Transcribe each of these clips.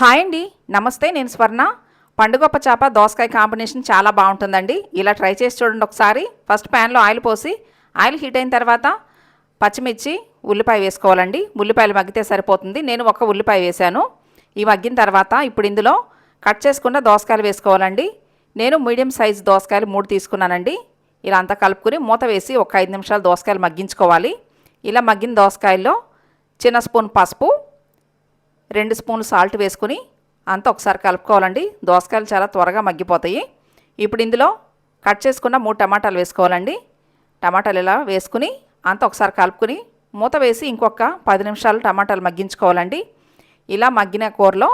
Hi అండి. నమస్తే నేను స్వర్ణ. పండుగొప్ప చేప దోసకాయ కాంబినేషన్ చాలా బాగుంటుందండి. ఇలా ట్రై చేసి చూడండి ఒకసారి. ఫస్ట్ ప్యాన్లో ఆయిల్ పోసి ఆయిల్ హీట్ అయిన తర్వాత పచ్చిమిర్చి ఉల్లిపాయ వేసుకోవాలండి. ఉల్లిపాయలు మగ్గితే సరిపోతుంది. నేను ఒక ఉల్లిపాయ వేశాను. ఈ మగ్గిన తర్వాత ఇప్పుడు ఇందులో కట్ చేసుకున్న దోసకాయలు వేసుకోవాలండి. నేను మీడియం సైజ్ దోసకాయలు మూడు తీసుకున్నానండి. ఇలా అంతా కలుపుకుని మూత వేసి ఒక ఐదు నిమిషాలు దోసకాయలు మగ్గించుకోవాలి. ఇలా మగ్గిన దోసకాయల్లో చిన్న స్పూన్ పసుపు రెండు స్పూన్లు సాల్ట్ వేసుకుని అంతా ఒకసారి కలుపుకోవాలండి. దోసకాయలు చాలా త్వరగా మగ్గిపోతాయి. ఇప్పుడు ఇందులో కట్ చేసుకున్న మూడు టమాటాలు వేసుకోవాలండి. టమాటాలు ఇలా వేసుకుని అంతా ఒకసారి కలుపుకుని మూత వేసి ఇంకొక పది నిమిషాలు టమాటాలు మగ్గించుకోవాలండి. ఇలా మగ్గిన కూరలో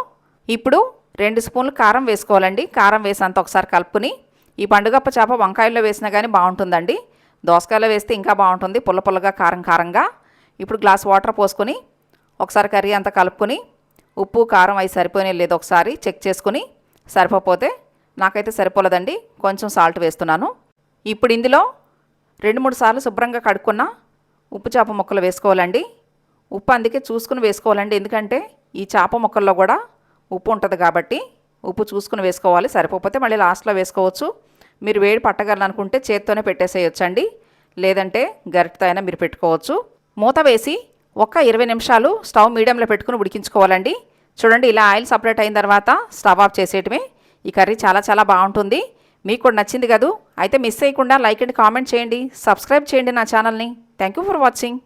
ఇప్పుడు రెండు స్పూన్లు కారం వేసుకోవాలండి. కారం వేసి అంత ఒకసారి కలుపుకుని ఈ పండుగప్ప చేప వంకాయల్లో వేసినా కానీ బాగుంటుందండి. దోసకాయలో వేస్తే ఇంకా బాగుంటుంది. పుల్ల పుల్లగా కారం కారంగా. ఇప్పుడు గ్లాస్ వాటర్ పోసుకొని ఒకసారి కర్రీ అంతా కలుపుకొని ఉప్పు కారం అవి సరిపోయినాయి లేదో ఒకసారి చెక్ చేసుకుని సరిపోతే నాకైతే సరిపోలేదండి. కొంచెం సాల్ట్ వేస్తున్నాను. ఇప్పుడు ఇందులో రెండు మూడు సార్లు శుభ్రంగా కడుక్కున్న ఉప్పు చేప ముక్కలు వేసుకోవాలండి. ఉప్పు అందుకే చూసుకుని వేసుకోవాలండి. ఎందుకంటే ఈ చేప ముక్కల్లో కూడా ఉప్పు ఉంటుంది కాబట్టి ఉప్పు చూసుకుని వేసుకోవాలి. సరిపోతే మళ్ళీ లాస్ట్లో వేసుకోవచ్చు. మీరు వేడి పట్టగలనుకుంటే చేత్తోనే పెట్టేసేయొచ్చండి. లేదంటే గరిటతో అయినా మీరు పెట్టుకోవచ్చు. మూత వేసి ఒక ఇరవై నిమిషాలు స్టవ్ మీడియంలో పెట్టుకుని ఉడికించుకోవాలండి. చూడండి ఇలా ఆయిల్ సపరేట్ అయిన తర్వాత స్టవ్ ఆఫ్ చేసేయటమే. ఈ కర్రీ చాలా చాలా బాగుంటుంది. మీకు కూడా నచ్చింది కదూ? అయితే మిస్ చేయకుండా లైక్ అండ్ కామెంట్ చేయండి. సబ్స్క్రైబ్ చేయండి నా ఛానల్ని. Thank you for watching.